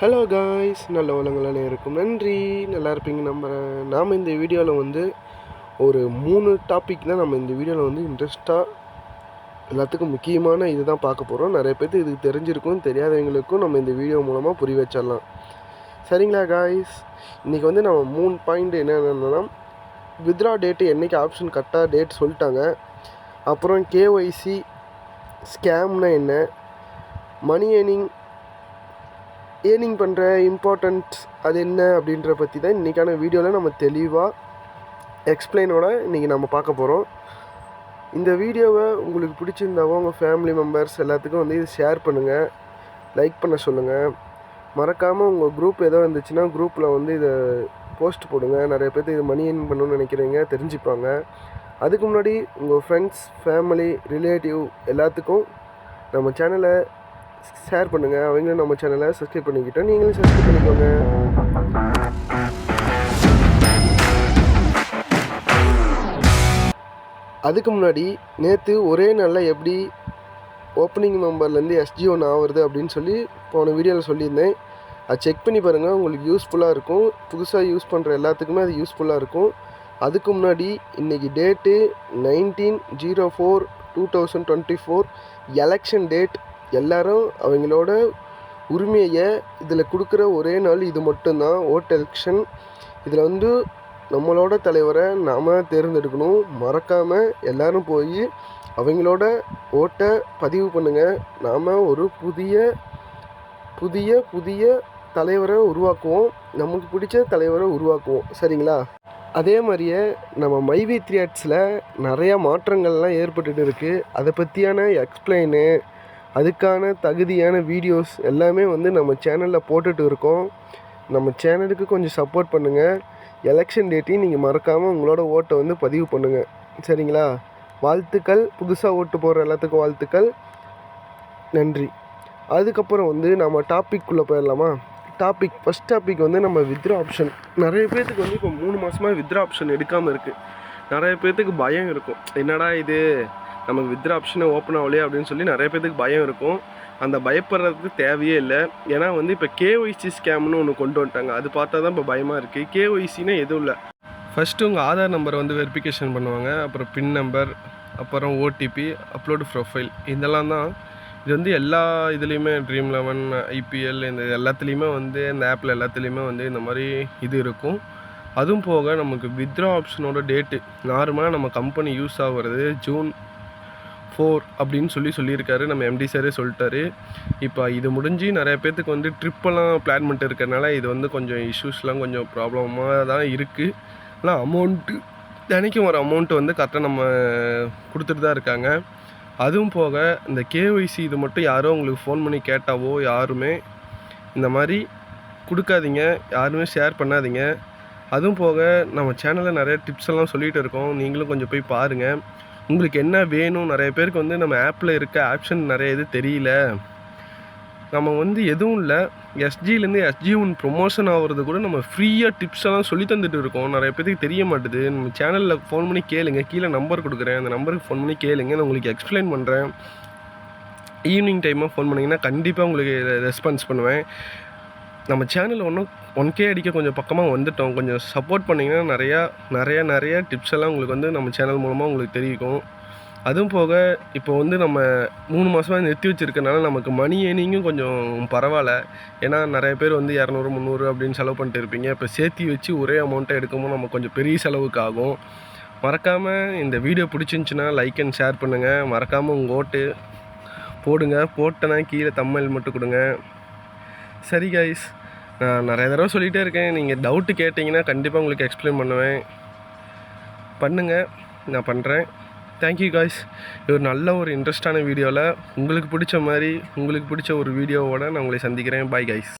Hello guys நல்ல உலகங்கள் இருக்கும். நன்றி. நல்லா இருப்பீங்க நம்புகிறேன் நாம் இந்த வீடியோவில் வந்து ஒரு மூணு டாபிக் தான் நம்ம இந்த வீடியோவில் வந்து இன்ட்ரெஸ்ட்டாக எல்லாத்துக்கும் முக்கியமான இது தான் பார்க்க போகிறோம் நிறைய பேர்த்து இதுக்கு தெரிஞ்சிருக்கும் தெரியாதவங்களுக்கும் நம்ம இந்த வீடியோ மூலமாக புரிய வச்சிடலாம். சரிங்களா காய்ஸ் இன்றைக்கி வந்து நம்ம மூணு பாயிண்ட் என்னென்னா வித்ரா டேட்டு என்றைக்கு ஆப்ஷன் கரெக்டாக டேட் சொல்லிட்டாங்க. அப்புறம் கேஒய்சி ஸ்கேம்னா என்ன? மணி ஏர்னிங் ஏர்னிங் பண்ணுற இம்பார்ட்டண்ட் அது என்ன அப்படின்ற பற்றி தான் இன்றைக்கான வீடியோவில் நம்ம தெளிவாக எக்ஸ்பிளைனோட இன்றைக்கி நம்ம பார்க்க போகிறோம் இந்த வீடியோவை உங்களுக்கு பிடிச்சிருந்தாவோ உங்கள் ஃபேமிலி மெம்பர்ஸ் எல்லாத்துக்கும் வந்து இது ஷேர் பண்ணுங்கள் லைக் பண்ண சொல்லுங்கள் மறக்காமல் உங்கள் குரூப் ஏதோ இருந்துச்சுன்னா குரூப்பில் வந்து இதை போஸ்ட் போடுங்க. நிறைய பேர்த்து இது மணி ஏர்ன் பண்ணணும்னு நினைக்கிறீங்க தெரிஞ்சுப்பாங்க. அதுக்கு முன்னாடி உங்கள் ஃப்ரெண்ட்ஸ் ஃபேமிலி ரிலேட்டிவ் எல்லாத்துக்கும் நம்ம சேனலை ஷேர் பண்ணுங்கள் அவங்களும் நம்ம சேனலை சப்ஸ்கிரைப் பண்ணிக்கிட்டோம் நீங்களும் சப்ஸ்கிரைப் பண்ணிக்கோங்க. அதுக்கு முன்னாடி நேற்று ஒரே நாளில் எப்படி ஓப்பனிங் மெம்பர்லேருந்து எஸ்ஜி ஒன்று ஆகுறது அப்படின்னு சொல்லி போன வீடியோவில் சொல்லியிருந்தேன். அது செக் பண்ணி பாருங்கள் உங்களுக்கு யூஸ்ஃபுல்லாக இருக்கும். புதுசாக யூஸ் பண்ணுற எல்லாத்துக்குமே அது யூஸ்ஃபுல்லாக இருக்கும். அதுக்கு முன்னாடி இன்றைக்கி date nineteen zero four two thousand twenty four election date எல்லாரும் அவங்களோட உரிமையை இதில் கொடுக்குற ஒரே நாள் இது மட்டும்தான். ஓட் எலெக்ஷன் இதில் வந்து நம்மளோட தலைவரை நாம் தேர்ந்தெடுக்கணும். மறக்காமல் எல்லாரும் போய் அவங்களோட ஓட்டை பதிவு பண்ணுங்கள் நாம் ஒரு புதிய புதிய புதிய தலைவரை உருவாக்குவோம். நமக்கு பிடிச்ச தலைவரை உருவாக்குவோம். சரிங்களா? அதே மாதிரியே நம்ம மைவி த்ரியாட்ஸில் நிறையா மாற்றங்கள்லாம் ஏற்பட்டுட்டு இருக்குது அதை பற்றியான எக்ஸ்பிளைனு அதுக்கான தகுதியான வீடியோஸ் எல்லாமே வந்து நம்ம சேனலில் போட்டுட்டு இருக்கோம். நம்ம சேனலுக்கு கொஞ்சம் சப்போர்ட் பண்ணுங்கள் எலெக்ஷன் டேட்டையும் நீங்கள் மறக்காமல் உங்களோட ஓட்டை வந்து பதிவு பண்ணுங்கள் சரிங்களா? வாழ்த்துக்கள். புதுசாக ஓட்டு போடுற எல்லாத்துக்கும் வாழ்த்துக்கள். நன்றி. அதுக்கப்புறம் வந்து நம்ம டாப்பிக்குள்ளே போயிடலாமா? டாபிக் ஃபஸ்ட் டாபிக் வந்து நம்ம வித்ரா ஆப்ஷன் நிறைய பேர்த்துக்கு வந்து இப்போ மூணு மாதமாக வித்ரா ஆப்ஷன் எடுக்காமல் இருக்குது நிறைய பேர்த்துக்கு பயம் இருக்கும். என்னடா இது? நமக்கு வித்ரா ஆப்ஷனை ஓப்பன் ஆகலையே அப்படின்னு சொல்லி நிறைய பேருக்கு பயம் இருக்கும். அந்த பயப்படுறதுக்கு தேவையே இல்லை. ஏன்னா வந்து இப்போ கேஒய்சி ஸ்கேம்னு ஒன்று கொண்டு வந்துட்டாங்க. அது பார்த்தா தான் இப்போ பயமாக இருக்குது கேஒய்சினா எதுவும் இல்லை. ஃபஸ்ட்டு உங்கள் ஆதார் நம்பரை வந்து வெரிஃபிகேஷன் பண்ணுவாங்க. அப்புறம் பின் நம்பர் அப்புறம் ஓடிபி அப்லோடு ப்ரொஃபைல் இதெல்லாம் தான் இது வந்து எல்லா இதுலேயுமே ட்ரீம் லெவன் ஐபிஎல் இந்த எல்லாத்துலேயுமே வந்து இந்த ஆப்பில் எல்லாத்துலேயுமே வந்து இந்த மாதிரி இது இருக்கும். அதுவும் போக நமக்கு வித்ரா ஆப்ஷனோட டேட்டு நார்மலாக நம்ம கம்பெனி யூஸ் ஆகுறது ஜூன் ஃபோர் அப்படின்னு சொல்லி சொல்லியிருக்காரு. நம்ம எம்டி சாரே சொல்லிட்டாரு. இப்போ இது முடிஞ்சு நிறைய பேர்த்துக்கு வந்து ட்ரிப்பெல்லாம் பிளான் பண்ணிட்டு இருக்கறனால இது வந்து கொஞ்சம் இஷ்யூஸ்லாம் கொஞ்சம் ப்ராப்ளமாக தான் இருக்குது ஆனால் அமௌண்ட்டு தினைக்கும் ஒரு அமௌண்ட்டு வந்து கரெக்டாக நம்ம கொடுத்துட்டு தான் இருக்காங்க. அதுவும் போக இந்த கேஒய்சி இது மட்டும் யாரோ உங்களுக்கு ஃபோன் பண்ணி கேட்டாவோ யாருமே இந்த மாதிரி கொடுக்காதீங்க. யாருமே ஷேர் பண்ணாதீங்க. அதுவும் போக நம்ம சேனலில் நிறைய டிப்ஸ் எல்லாம் சொல்லிகிட்டு இருக்கோம். நீங்களும் கொஞ்சம் போய் பாருங்கள் உங்களுக்கு என்ன வேணும்? நிறைய பேருக்கு வந்து நம்ம ஆப்பில் இருக்க ஆப்ஷன் நிறைய இது தெரியல. நம்ம வந்து எதுவும் இல்லை. எஸ்ஜிலேருந்து எஸ்ஜி ஒன் ப்ரொமோஷன் ஆகிறது கூட நம்ம ஃப்ரீயாக டிப்ஸ் எல்லாம் சொல்லி தந்துட்டு இருக்கோம். நிறைய பேருக்கு தெரிய மாட்டுது. நம்ம சேனலில் ஃபோன் பண்ணி கேளுங்க. கீழே நம்பர் கொடுக்குறேன். அந்த நம்பருக்கு ஃபோன் பண்ணி கேளுங்க. நான் உங்களுக்கு எக்ஸ்பிளைன் பண்ணுறேன் ஈவினிங் டைமாக ஃபோன் பண்ணிங்கன்னா கண்டிப்பாக உங்களுக்கு ரெஸ்பான்ஸ் பண்ணுவேன். நம்ம சேனலில் ஒன்றும் ஒன் கே அடிக்க கொஞ்சம் பக்கமாக வந்துட்டோம். கொஞ்சம் சப்போர்ட் பண்ணிங்கன்னா நிறையா நிறையா நிறையா டிப்ஸ் எல்லாம் உங்களுக்கு வந்து நம்ம சேனல் மூலமாக உங்களுக்கு தெரிவிக்கும். அதுவும் போக இப்போ வந்து நம்ம மூணு மாதமாக நிறுத்தி வச்சுருக்கனால நமக்கு மணி ஏர்னிங்கும் கொஞ்சம் பரவாயில்ல. ஏன்னா நிறைய பேர் வந்து இரநூறு முந்நூறு அப்படின்னு செலவு பண்ணிட்டு இருப்பீங்க. இப்போ சேர்த்தி வச்சு ஒரே அமௌண்ட்டை எடுக்கும்போது நமக்கு கொஞ்சம் பெரிய செலவுக்கு ஆகும். மறக்காமல் இந்த வீடியோ பிடிச்சிருந்துச்சின்னா லைக் அண்ட் ஷேர் பண்ணுங்கள் மறக்காமல் உங்கள் ஓட்டு போடுங்க. போட்டேன்னா கீழே தம்மல் மட்டும் கொடுங்க. சரி கைஸ் நான் நிறைய தடவை சொல்லிகிட்டே இருக்கேன். நீங்கள் டவுட்டு கேட்டிங்கன்னா கண்டிப்பாக உங்களுக்கு எக்ஸ்பிளைன் பண்ணுவேன். பண்ணுங்கள் நான் பண்ணுறேன். தேங்க்யூ காய்ஸ் இது ஒரு நல்ல ஒரு இன்ட்ரெஸ்டான வீடியோவில் உங்களுக்கு பிடிச்ச மாதிரி உங்களுக்கு பிடிச்ச ஒரு வீடியோவோடு நான் உங்களை சந்திக்கிறேன். Bye guys